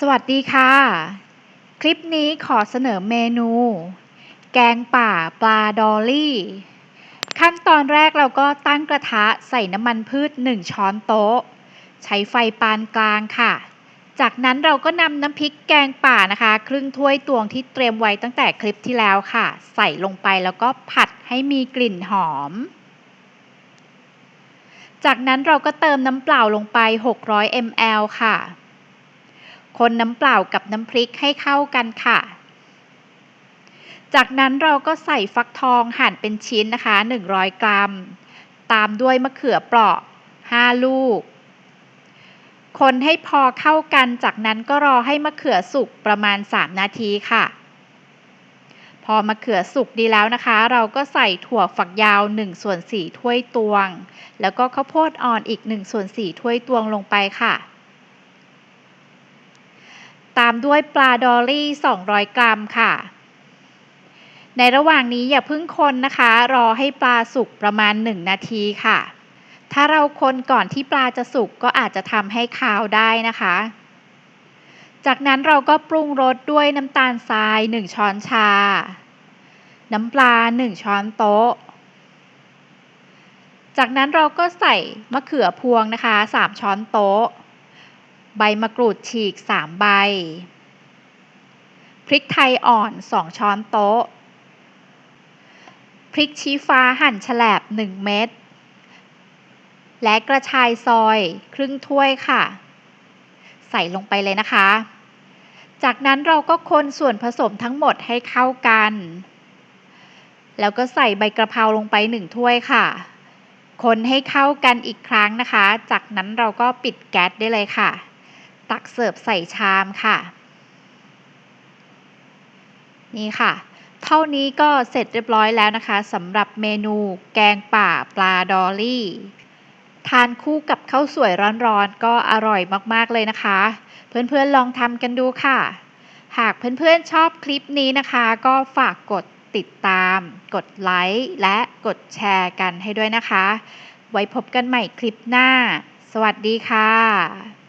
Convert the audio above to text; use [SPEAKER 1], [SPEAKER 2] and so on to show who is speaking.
[SPEAKER 1] สวัสดีค่ะ คลิปนี้ขอเสนอเมนู แกงป่าปลาดอลลี่ ขั้นตอนแรกเราก็ตั้งกระทะใส่น้ำมันพืช 1 ช้อนโต๊ะ ใช้ไฟปานกลางค่ะ จากนั้นเราก็นำน้ำพริกแกงป่านะคะ ครึ่งถ้วยตวงที่เตรียมไว้ตั้งแต่คลิปที่แล้วค่ะ ใส่ลงไปแล้วก็ผัดให้มีกลิ่นหอม จากนั้นเราก็เติมน้ำเปล่าลงไป 600 ml ค่ะ คนน้ำเปล่ากับน้ำพริกให้เข้ากันค่ะ จากนั้นเราก็ใส่ฟักทองหั่นเป็นชิ้นนะคะ 100 กรัม ตามด้วยมะเขือเปราะ 5 ลูก คนให้พอเข้ากัน จากนั้นก็รอให้มะเขือสุกประมาณ 3 นาทีค่ะพอมะเขือสุกดีแล้วนะคะ เราก็ใส่ถั่วฝักยาว1ส่วน4ถ้วยตวง แล้วก็ข้าวโพดอ่อนอีก1ส่วน4ถ้วยตวงลงไปค่ะ ตามด้วยปลาดอลลี่ 200 กรัมค่ะ ในระหว่างนี้อย่าเพิ่งคนนะคะ รอให้ปลาสุกประมาณ 1 นาทีค่ะ ถ้าเราคนก่อนที่ปลาจะสุกก็อาจจะทำให้คาวได้นะคะ จากนั้นเราก็ปรุงรสด้วยน้ำตาลทราย 1 ช้อนชา น้ำปลา 1 ช้อนโต๊ะจากนั้นเราก็ใส่มะเขือพวงนะคะ 3 ช้อนโต๊ะ ใบมะกรูดฉีก 3 ใบ พริกไทยอ่อน 2 ช้อนโต๊ะ พริกชี้ฟ้าหั่นแฉลบ 1 เม็ด และกระชายซอยครึ่งถ้วยค่ะ ใส่ลงไปเลยนะคะ จากนั้นเราก็คนส่วนผสมทั้งหมดให้เข้ากัน แล้วก็ใส่ใบกระเพราลงไป 1 ถ้วยค่ะคนให้เข้ากันอีกครั้งนะคะ จากนั้นเราก็ปิดแก๊สได้เลยค่ะ ตักเสิร์ฟใส่ชามค่ะ นี่ค่ะ เท่านี้ก็เสร็จเรียบร้อยแล้วนะคะสำหรับเมนูแกงป่าปลาดอลลี่ ทานคู่กับข้าวสวยร้อนๆ ก็อร่อยมากๆเลยนะคะ เพื่อนๆลองทำกันดูค่ะ หากเพื่อนๆชอบคลิปนี้นะคะ ก็ฝากกดติดตาม กดไลค์และกดแชร์กันให้ด้วยนะคะ ไว้พบกันใหม่คลิปหน้า สวัสดีค่ะ